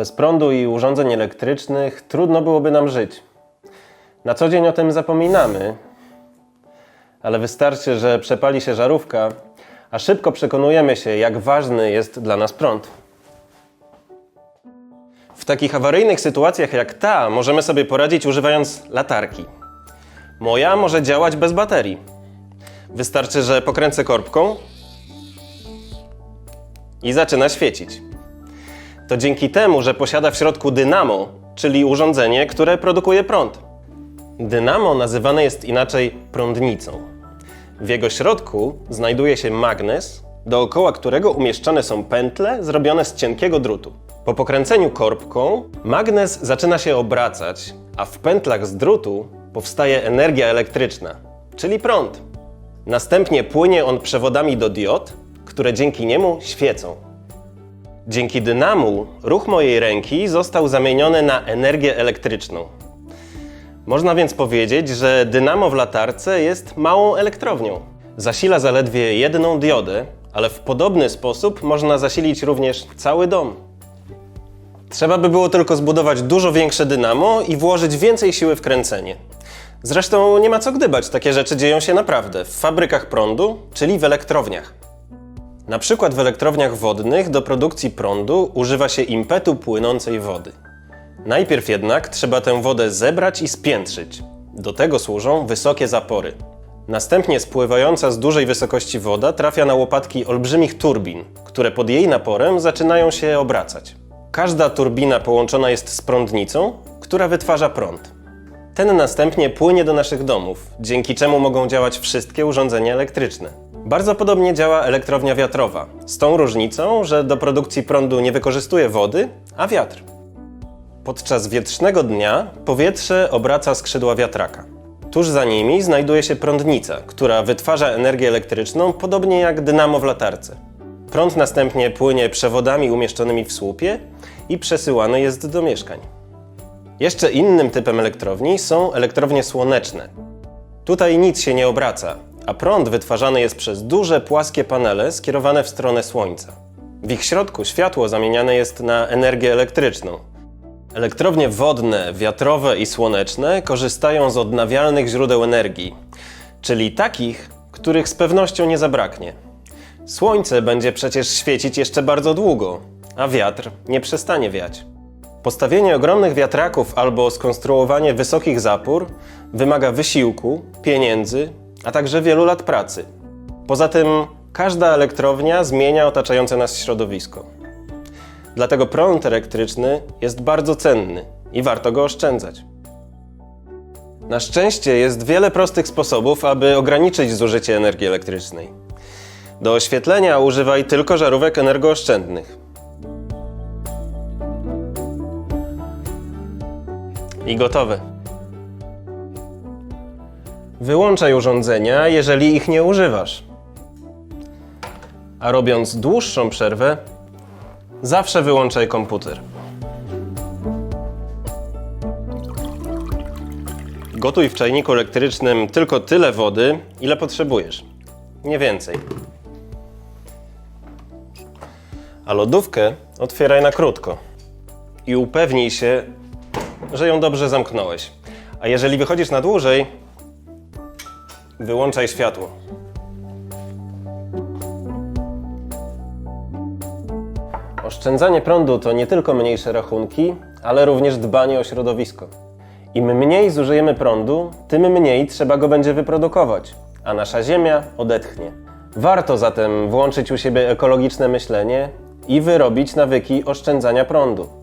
Bez prądu i urządzeń elektrycznych trudno byłoby nam żyć. Na co dzień o tym zapominamy, ale wystarczy, że przepali się żarówka, a szybko przekonujemy się, jak ważny jest dla nas prąd. W takich awaryjnych sytuacjach jak ta możemy sobie poradzić używając latarki. Moja może działać bez baterii. Wystarczy, że pokręcę korbką i zaczyna świecić. To dzięki temu, że posiada w środku dynamo, czyli urządzenie, które produkuje prąd. Dynamo nazywane jest inaczej prądnicą. W jego środku znajduje się magnes, dookoła którego umieszczane są pętle zrobione z cienkiego drutu. Po pokręceniu korbką magnes zaczyna się obracać, a w pętlach z drutu powstaje energia elektryczna, czyli prąd. Następnie płynie on przewodami do diod, które dzięki niemu świecą. Dzięki dynamu ruch mojej ręki został zamieniony na energię elektryczną. Można więc powiedzieć, że dynamo w latarce jest małą elektrownią. Zasila zaledwie jedną diodę, ale w podobny sposób można zasilić również cały dom. Trzeba by było tylko zbudować dużo większe dynamo i włożyć więcej siły w kręcenie. Zresztą nie ma co gdybać, takie rzeczy dzieją się naprawdę w fabrykach prądu, czyli w elektrowniach. Na przykład w elektrowniach wodnych do produkcji prądu używa się impetu płynącej wody. Najpierw jednak trzeba tę wodę zebrać i spiętrzyć. Do tego służą wysokie zapory. Następnie spływająca z dużej wysokości woda trafia na łopatki olbrzymich turbin, które pod jej naporem zaczynają się obracać. Każda turbina połączona jest z prądnicą, która wytwarza prąd. Ten następnie płynie do naszych domów, dzięki czemu mogą działać wszystkie urządzenia elektryczne. Bardzo podobnie działa elektrownia wiatrowa, z tą różnicą, że do produkcji prądu nie wykorzystuje wody, a wiatr. Podczas wietrznego dnia powietrze obraca skrzydła wiatraka. Tuż za nimi znajduje się prądnica, która wytwarza energię elektryczną podobnie jak dynamo w latarce. Prąd następnie płynie przewodami umieszczonymi w słupie i przesyłany jest do mieszkań. Jeszcze innym typem elektrowni są elektrownie słoneczne. Tutaj nic się nie obraca, a prąd wytwarzany jest przez duże płaskie panele skierowane w stronę Słońca. W ich środku światło zamieniane jest na energię elektryczną. Elektrownie wodne, wiatrowe i słoneczne korzystają z odnawialnych źródeł energii, czyli takich, których z pewnością nie zabraknie. Słońce będzie przecież świecić jeszcze bardzo długo, a wiatr nie przestanie wiać. Postawienie ogromnych wiatraków albo skonstruowanie wysokich zapór wymaga wysiłku, pieniędzy, a także wielu lat pracy. Poza tym każda elektrownia zmienia otaczające nas środowisko. Dlatego prąd elektryczny jest bardzo cenny i warto go oszczędzać. Na szczęście jest wiele prostych sposobów, aby ograniczyć zużycie energii elektrycznej. Do oświetlenia używaj tylko żarówek energooszczędnych. I gotowe. Wyłączaj urządzenia, jeżeli ich nie używasz. A robiąc dłuższą przerwę, zawsze wyłączaj komputer. Gotuj w czajniku elektrycznym tylko tyle wody, ile potrzebujesz. Nie więcej. A lodówkę otwieraj na krótko. I upewnij się, że ją dobrze zamknąłeś. A jeżeli wychodzisz na dłużej, wyłączaj światło. Oszczędzanie prądu to nie tylko mniejsze rachunki, ale również dbanie o środowisko. Im mniej zużyjemy prądu, tym mniej trzeba go będzie wyprodukować, a nasza Ziemia odetchnie. Warto zatem włączyć u siebie ekologiczne myślenie i wyrobić nawyki oszczędzania prądu.